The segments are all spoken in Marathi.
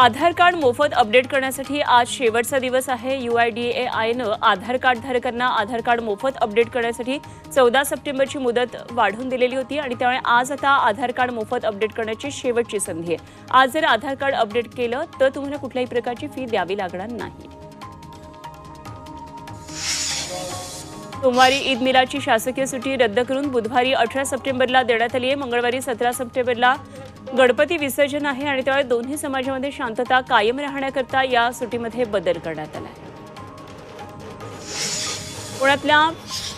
आधार कार्ड मोफत अपडेट करण्यासाठी आज शेवटचा दिवस आहे. यू आय डी ए आयनं आधार कार्डधारकांना आधार कार्ड मोफत अपडेट करण्यासाठी चौदा सप्टेंबरची मुदत वाढवून दिलेली होती आणि त्यामुळे आज आता आधार कार्ड मोफत अपडेट करण्याची शेवटची संधी आहे. आज जर आधार कार्ड अपडेट केलं तर तुम्हाला कुठल्याही प्रकारची फी द्यावी लागणार नाही. सोमवारी ईद मिलाची शासकीय सुट्टी रद्द करून बुधवारी अठरा सप्टेंबरला देण्यात आली आहे. मंगळवारी सतरा सप्टेंबरला गणपती विसर्जन आहे आणि त्यामुळे दोन्ही समाजामध्ये शांतता कायम राहण्याकरता या सुटीमध्ये बदल करण्यात आला आहे. पुण्यातल्या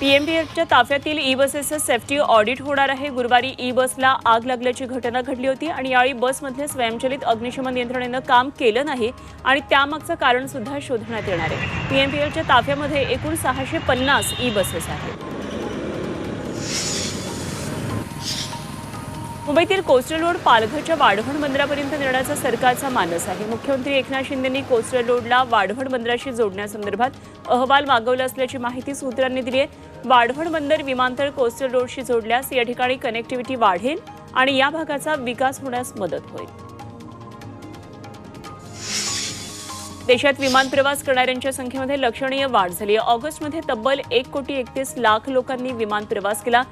पीएमपीएफच्या ताफ्यातील ई बसेसचं सेफ्टी ऑडिट होणार आहे. गुरुवारी ई बसला आग लागल्याची घटना घडली होती आणि यावेळी बसमधल्या स्वयंचलित अग्निशमन यंत्रणेनं काम केलं नाही आणि त्यामागचं कारण सुद्धा शोधण्यात येणार आहे. पीएमपीएफच्या ताफ्यामध्ये एकूण सहाशे पन्नास ई बसेस आहेत. मुंबईतील कोस्टल रोड पालघरच्या वाढवण बंदरापर्यंत नेण्याचा सरकारचा मानस आहे. मुख्यमंत्री एकनाथ शिंदेंनी कोस्टल रोडला वाढवण बंदराशी जोडण्यासंदर्भात अहवाल मागवला असल्याची माहिती सूत्रांनी दिली आहे. वाढवण बंदर विमानतळ कोस्टल रोडशी जोडल्यास या ठिकाणी कनेक्टिव्हिटी वाढेल आणि या भागाचा विकास होण्यास मदत होईल. देशात विमान प्रवास करणाऱ्यांच्या संख्येमध्ये लक्षणीय वाढ झाली ऑगस्टमध्ये तब्बल एक कोटी एकतीस लाख लोकांनी विमान प्रवास केला.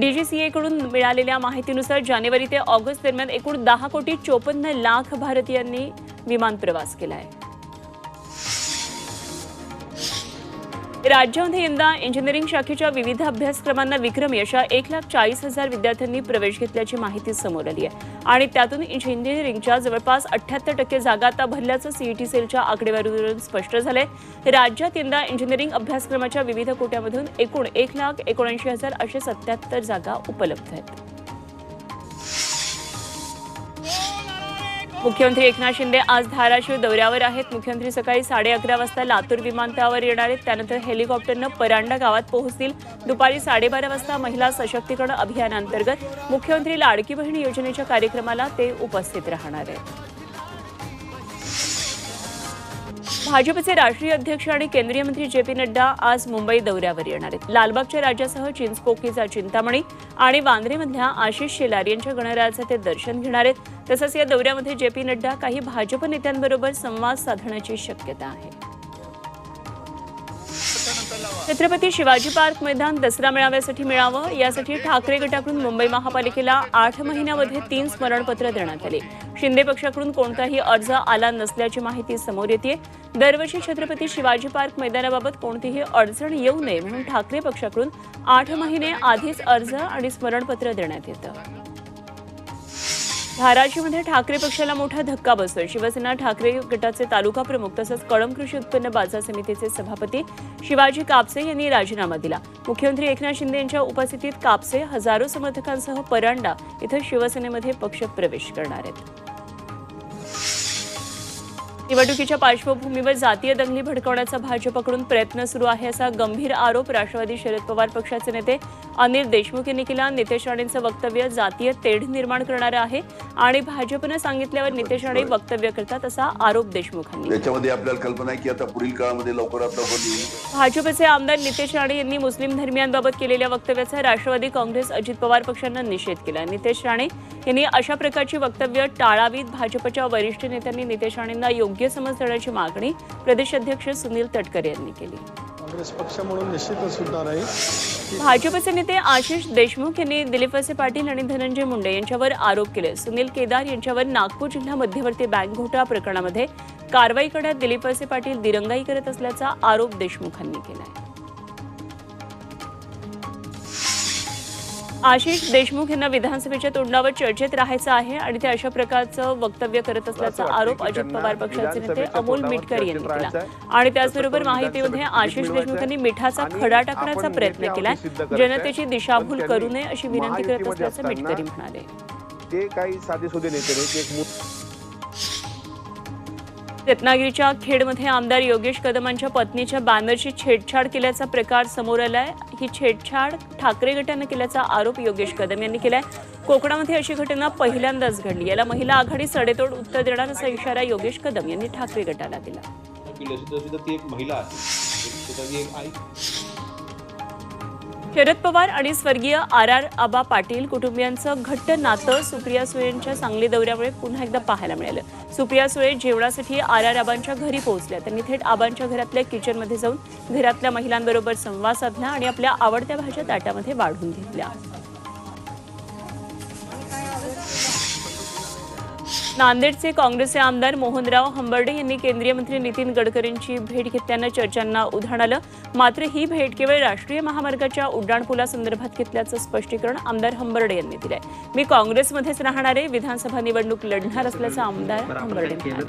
डीजीसीएकडून मिळालेल्या माहितीनुसार जानेवारी ते ऑगस्ट दरम्यान एकूण दहा कोटी चोपन्न लाख भारतीयांनी विमान प्रवास केला आहे. राज्यामध्ये यंदा इंजिनिअरिंग शाखेच्या विविध अभ्यासक्रमांना विक्रमी अशा एक लाख चाळीस हजार विद्यार्थ्यांनी प्रवेश घेतल्याची माहिती समोर आली आहे. आणि त्यातून इंजिनिअरिंगच्या जवळपास अठ्ठ्याहत्तर टक्के जागा आता भरल्याचं सीईटी सेलच्या आकडेवारीवरून स्पष्ट झालंय. राज्यात यंदा इंजिनिअरिंग अभ्यासक्रमाच्या विविध कोट्यामधून एकूण एक लाख एकोणऐंशी हजार असे सत्याहत्तर जागा उपलब्ध आहेत. मुख्यमंत्री एकनाथ शिंदे आज धाराशिव दौऱ्यावर आहेत. मुख्यमंत्री सकाळी साडे अकरा वाजता लातूर विमानतळावर येणार आहेत. त्यानंतर हेलिकॉप्टरनं परांडा गावात पोहोचतील. दुपारी साडेबारा वाजता महिला सशक्तीकरण अभियानांतर्गत मुख्यमंत्री लाडकी बहीण योजनेच्या कार्यक्रमाला ते उपस्थित राहणार आहेत. भाजपचे राष्ट्रीय अध्यक्ष आणि केंद्रीय मंत्री जे पी नड्डा आज मुंबई दौऱ्यावर येणार आहेत. लालबागच्या राजासह चिंचपोकीचा चिंतामणी आणि वांद्रेमधल्या आशिष शेलार यांच्या गणरायाचं ते दर्शन घेणार आहेत. तसंच या दौऱ्यामध्ये जे पी नड्डा काही भाजप नेत्यांबरोबर संवाद साधण्याची शक्यता आहे. छत्रपती शिवाजी पार्क मैदान दसरा मेळाव्यासाठी मिळावं यासाठी ठाकरे गटाकडून मुंबई महापालिकेला आठ महिन्यामध्ये तीन स्मरणपत्र देण्यात आले. शिंदे पक्षाकडून कोणताही अर्ज आला नसल्याची माहिती समोर येते दरवर्षी छत्रपती शिवाजी पार्क मैदानाबाबत कोणतीही अडचण येऊ नये म्हणून ठाकरे पक्षाकडून आठ महिने आधीच अर्ज आणि स्मरणपत्र देण्यात येतं. धाराशीमध्ये ठाकरे पक्षाला मोठा धक्का बसतोय. शिवसेना ठाकरे गटाचे तालुका प्रमुख तसंच कळम कृषी उत्पन्न बाजार समितीचे सभापती शिवाजी कापसे यांनी राजीनामा दिला. मुख्यमंत्री एकनाथ शिंदे यांच्या उपस्थितीत कापसे हजारो समर्थकांसह परांडा इथं शिवसेनेमध्ये पक्ष प्रवेश करणार आहेत. निवडणुकीच्या पार्श्वभूमीवर जातीय दंगली भडकवण्याचा भाजपकडून प्रयत्न सुरू आहे असा गंभीर आरोप राष्ट्रवादी शरद पवार पक्षाचे नेते अनिल देशमुख यांनी केला. नितेश राणेंचं वक्तव्य जातीय तेढ निर्माण करणारं आहे आणि भाजपनं सांगितल्यावर नितेश राणे वक्तव्य करतात असा आरोप देशमुखांनी. याच्यामध्ये आपल्याला कल्पना आहे की आता पुढील काळामध्ये लवकरात लवकर भाजपचे आमदार नितेश राणे यांनी मुस्लिम धर्मियांबाबत केलेल्या वक्तव्याचा राष्ट्रवादी काँग्रेस अजित पवार पक्षानं निषेध केला. नितेश राणे यांनी अशा प्रकारची वक्तव्य टाळावीत. भाजपच्या वरिष्ठ नेत्यांनी नितेश राणेंना योग्य समज देण्याची मागणी प्रदेशाध्यक्ष सुनील तटकरे यांनी केली. काँग्रेस पक्ष म्हणून निश्चितच सुद्धा आहे. भाजपचे नेते आशिष देशमुख यांनी दिलीप वसे पाटील आणि धनंजय मुंडे यांच्यावर आरोप केले. सुनील केदार यांच्यावर नागपूर जिल्हा मध्यवर्ती बँक घोटाळा प्रकरणामध्ये कारवाई करण्यात दिलीप वसे पाटील दिरंगाई करत असल्याचा आरोप देशमुखांनी केलाय. आशिष देशमुख यांना विधानसभेच्या तोंडावर चर्चेत राहायचं आहे आणि ते अशा प्रकारचं वक्तव्य करत असल्याचा आरोप अजित पवार पक्षाचे नेते अमोल मिटकर यांनी केला. आणि त्याचबरोबर माहितीमध्ये आशिष देशमुख यांनी मिठाचा खडा टाकण्याचा प्रयत्न केलाय. जनतेची दिशाभूल करू नये अशी विनंती करत असल्याचं मिटकरी म्हणाले. ते काही साधेसुधे नेते रत्नागिरीच्या खेडमध्ये आमदार योगेश कदमांच्या पत्नीच्या बॅनरची छेडछाड केल्याचा प्रकार समोर आलाय. ही छेडछाड ठाकरे गटानं केल्याचा आरोप योगेश कदम यांनी केलाय. कोकणामध्ये अशी घटना पहिल्यांदाच घडली. याला महिला आघाडी सडेतोड उत्तर देणार असा इशारा योगेश कदम यांनी ठाकरे गटाला दिला. ती एक महिला आहे. शरद पवार आणि स्वर्गीय आर आर आबा पाटील कुटुंबियांचं घट्ट नातं सुप्रिया सुळेंच्या सांगली दौऱ्यामुळे पुन्हा एकदा पाहायला मिळालं. सुप्रिया सुळे जेवणासाठी आर आर आबांच्या घरी पोहोचल्या. त्यांनी थेट आबांच्या घरातल्या किचनमध्ये जाऊन घरातल्या महिलांबरोबर संवाद साधला आणि आपल्या आवडत्या भाज्या ताटामध्ये वाढून घेतल्या. नांदेडचे काँग्रेसचे आमदार मोहनराव हंबर्डे यांनी केंद्रीय मंत्री नितीन गडकरींची भेट घेतल्यानं चर्चांना उधाण आलं. मात्र ही भेट केवळ राष्ट्रीय महामार्गाच्या उड्डाणपुलासंदर्भात घेतल्याचं स्पष्टीकरण आमदार हंबर्डे यांनी दिलंय. मी काँग्रेसमध्येच राहणारे विधानसभा निवडणूक लढणार असल्याचं आमदार बरं हंबर्डे म्हणाले.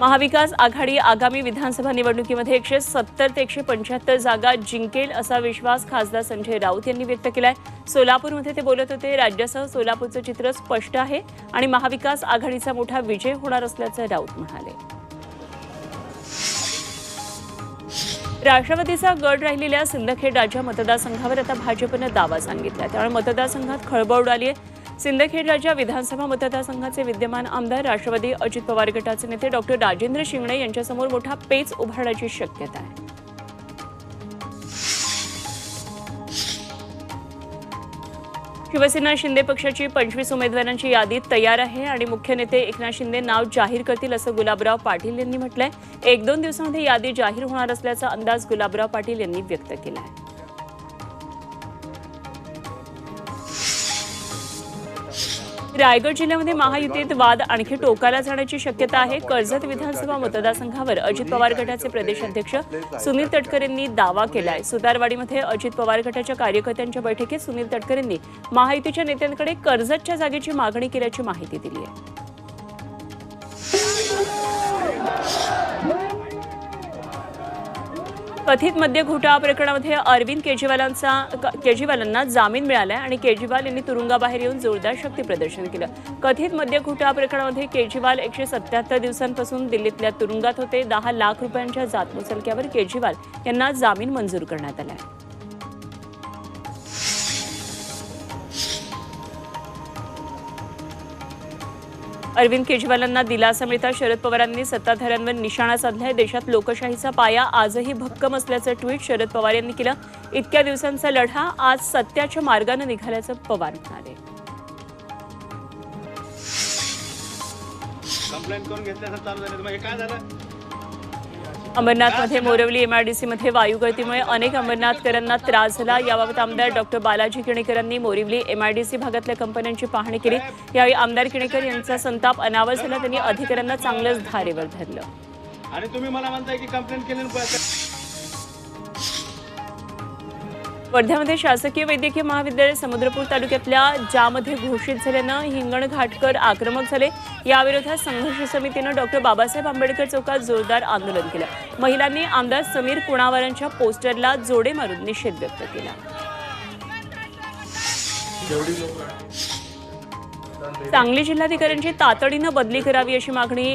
महाविकास आघाडी आगामी विधानसभा निवडणुकीमध्ये एकशे सत्तर ते एकशे पंच्याहत्तर जागा जिंकेल असा विश्वास खासदार संजय राऊत यांनी व्यक्त केलाय. सोलापूरमध्ये ते बोलत होते राज्यासह सोलापूरचं चित्र स्पष्ट आहे आणि महाविकास आघाडीचा मोठा विजय होणार असल्याचं राऊत म्हणाले. राष्ट्रवादीचा गड राहिलेल्या सिंदखेड राजा मतदारसंघावर आता भाजपनं दावा सांगितला त्यामुळे मतदारसंघात खळबळ उडाली आहे सिंदखेड राजा विधानसभा मतदारसंघाचे विद्यमान आमदार राष्ट्रवादी अजित पवार गटाचे नेते डॉक्टर राजेंद्र शिंगणे यांच्यासमोर मोठा पेच उभारण्याची शक्यता आहे. शिवसेना शिंदे पक्षाची पंचवीस उमेदवारांची यादी तयार आहे आणि मुख्य नेते एकनाथ शिंदे नाव जाहीर करतील असं गुलाबराव पाटील यांनी म्हटलंय. एक दोन दिवसांमध्ये यादी जाहीर होणार असल्याचा अंदाज गुलाबराव पाटील यांनी व्यक्त केला आहे रायगड जिल्ह्यामध्ये महायुतीत वाद आणखी टोकाला जाण्याची शक्यता आहे. कर्जत विधानसभा मतदारसंघावर अजित पवार गटाचे प्रदेशाध्यक्ष सुनील तटकरेंनी दावा केलाय. सुतारवाडीमध्ये अजित पवार गटाच्या कार्यकर्त्यांच्या बैठकीत सुनील तटकरेंनी महायुतीच्या नेत्यांकडे कर्जतच्या जागेची मागणी केल्याची माहिती दिली आहे कथित मद्य घोटाळा प्रकरणामध्ये अरविंद केजरीवालांचा क- केजरीवालांना जामीन मिळालाय आणि केजरीवाल यांनी तुरुंगाबाहेर येऊन जोरदार शक्ती प्रदर्शन केलं. कथित मद्य घोटाळा प्रकरणामध्ये केजरीवाल एकशे सत्याहत्तर दिवसांपासून दिल्लीतल्या तुरुंगात होते. दहा लाख रुपयांच्या जातमुचलक्यावर केजरीवाल यांना जामीन मंजूर करण्यात आलाय. अरविंद केजरीवालांना दिलासा मिळता शरद पवारांनी सत्ताधाऱ्यांवर निशाणा साधलाय. देशात लोकशाहीचा पाया आजही भक्कम असल्याचं ट्विट शरद पवार यांनी केलं. इतक्या दिवसांचा लढा आज सत्याच्या मार्गानं निघाल्याचं पवार म्हणाले. कंप्लेंट करून घेतल्याचं चालू झालं मग हे काय झालं? अंबरनाथमध्ये मोरवली एमआयडीसीमध्ये वायू गळतीमुळे अनेक अंबरनाथकरांना त्रास झाला. याबाबत आमदार डॉक्टर बालाजी किणेकरांनी मोरिवली एमआयडीसी भागातल्या कंपन्यांची पाहणी केली. यावेळी आमदार किणेकर यांचा संताप अनावर झाला. त्यांनी अधिकाऱ्यांना चांगलंच धारेवर धरलं. आणि तुम्ही मला म्हणताय की कंप्लेंट केली वर्ध्यामध्ये शासकीय वैद्यकीय महाविद्यालय समुद्रपूर तालुक्यातल्या ज्यामध्ये घोषित झाल्यानं हिंगणघाटकर आक्रमक झाले. याविरोधात संघर्ष समितीनं डॉक्टर बाबासाहेब आंबेडकर चौकात जोरदार आंदोलन केलं. महिलांनी आमदार समीर कुणावारांच्या पोस्टरला जोडे मारून निषेध व्यक्त केला. सांगली जिल्हाधिकाऱ्यांची तातडीनं बदली करावी अशी मागणी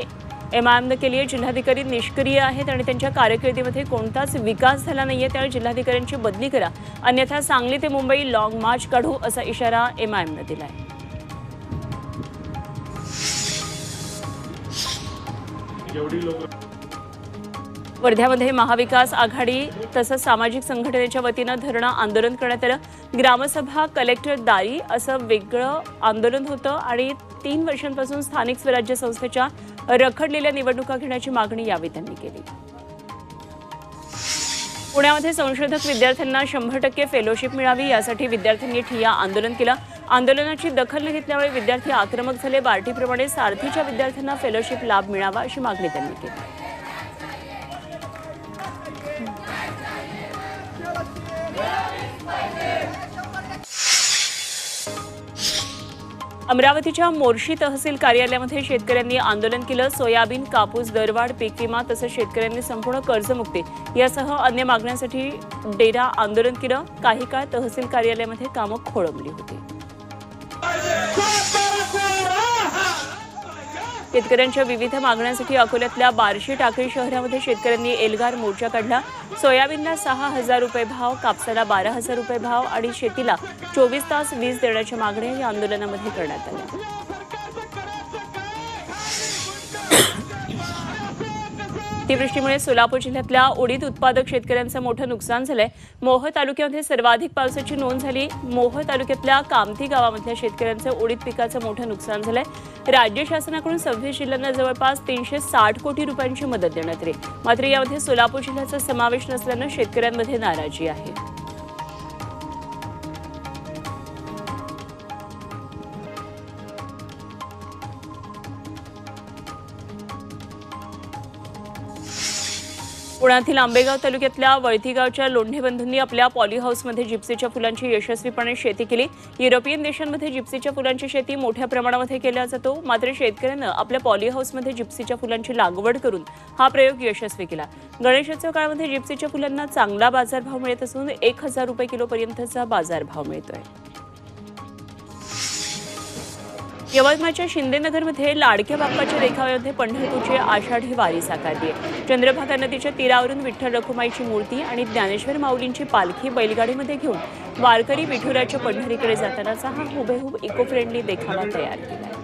एमआयएमनं केली आहे जिल्हाधिकारी निष्क्रिय आहेत आणि त्यांच्या कारकिर्दीमध्ये कोणताच विकास झाला नाहीये त्यामुळे जिल्हाधिकाऱ्यांची बदली करा. अन्यथा सांगली ते मुंबई लॉंग मार्च काढू असा इशारा एमआयएमनं दिलाय. वर्ध्यामध्ये महाविकास आघाडी तसंच सामाजिक संघटनेच्या वतीनं धरणं आंदोलन करण्यात आलं. ग्रामसभा कलेक्टर दारी असं वेगळं आंदोलन होतं आणि तीन वर्षांपासून स्थानिक स्वराज्य संस्थेच्या रखडलेल्या निवडणुका घेण्याची मागणी यावेळी त्यांनी केली. पुण्यामध्ये संशोधक विद्यार्थ्यांना शंभर टक्के फेलोशिप मिळावी यासाठी विद्यार्थ्यांनी ठिय्या आंदोलन केलं. आंदोलनाची दखल न घेतल्यामुळे विद्यार्थी आक्रमक झाले. बार्टीप्रमाणे सारथीच्या विद्यार्थ्यांना फेलोशिप लाभ मिळावा अशी मागणी त्यांनी केली. अमरावतीच्या मोर्शी तहसील कार्यालयामध्ये शेतकऱ्यांनी आंदोलन केलं. सोयाबीन कापूस दरवाढ पीक विमा तसंच शेतकऱ्यांनी संपूर्ण कर्जमुक्ती यासह अन्य मागण्यांसाठी डेरा आंदोलन केलं. काही काळ तहसील कार्यालयामध्ये कामं खोळंबली होती. शेतकऱ्यांच्या विविध मागण्यांसाठी अकोल्यातल्या बार्शी टाकळी शहरामध्ये शेतकऱ्यांनी एल्गार मोर्चा काढला. सोयाबीनला सहा हजार रुपये भाव कापसाला बारा हजार रुपये भाव आणि शेतीला चोवीस तास वीज देण्याच्या मागण्या या आंदोलनामध्ये करण्यात आल्या. अतिवृष्टीमुळे सोलापूर जिल्ह्यातल्या उडीद उत्पादक शेतकऱ्यांचं मोठं नुकसान झालंय. मोह तालुक्यामध्ये सर्वाधिक पावसाची नोंद झाली. मोह तालुक्यातल्या कामथी गावामधल्या शेतकऱ्यांचं उडीद पिकाचं मोठं नुकसान झालंय. राज्य शासनाकडून सव्वीस जिल्ह्यांना जवळपास तीनशे साठ कोटी रुपयांची मदत देण्यात आली. मात्र यामध्ये सोलापूर जिल्ह्याचा समावेश नसल्यानं शेतकऱ्यांमध्ये नाराजी आहे. पुण्यातील आंबेगाव तालुक्यातल्या वळतीगावच्या लोंढेबंधूंनी लोंढे बंधूंनी आपल्या पॉली हाऊसमध्ये जिप्सीच्या फुलांची यशस्वीपणे शेती केली. युरोपियन देशांमध्ये जिप्सीच्या फुलांची शेती मोठ्या प्रमाणामध्ये केला जातो. मात्र शेतकऱ्यानं आपल्या पॉली हाऊसमध्ये जिप्सीच्या फुलांची लागवड करून हा प्रयोग यशस्वी केला. गणेशोत्सव काळामध्ये जिप्सीच्या फुलांना चांगला बाजारभाव मिळत असून एक हजार रुपये किलोपर्यंतचा बाजारभाव मिळतोय. यवतमाळच्या शिंदेनगरमध्ये लाडक्या बाप्पाच्या देखाव्यामध्ये पंढरपूरची आषाढी वारी साकारली आहे. चंद्रभागा नदीच्या तीरावरून विठ्ठल रखुमाईची मूर्ती आणि ज्ञानेश्वर माऊलींची पालखी बैलगाडीमध्ये घेऊन वारकरी विठुराच्या पंढरीकडे जातानाचा हा हुबेहूब इको फ्रेंडली देखावा तयार केला.